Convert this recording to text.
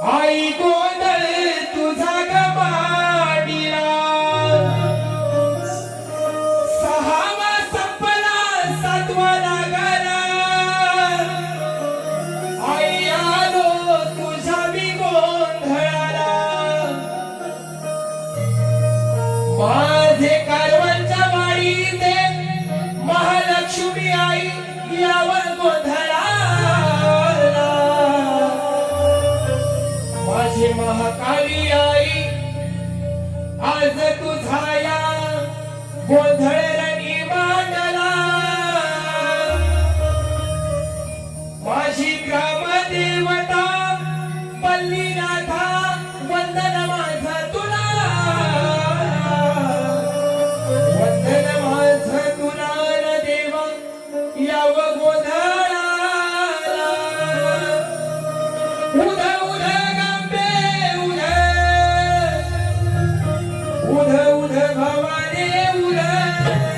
आई गोंधळ तुझा गमाडिला. सहावा संपला सातवा लागला आई आलो तुझा मी गोंधळाला. माझे कारवांच्या माळी दे आज तुझा या गोंधळे भवाने उध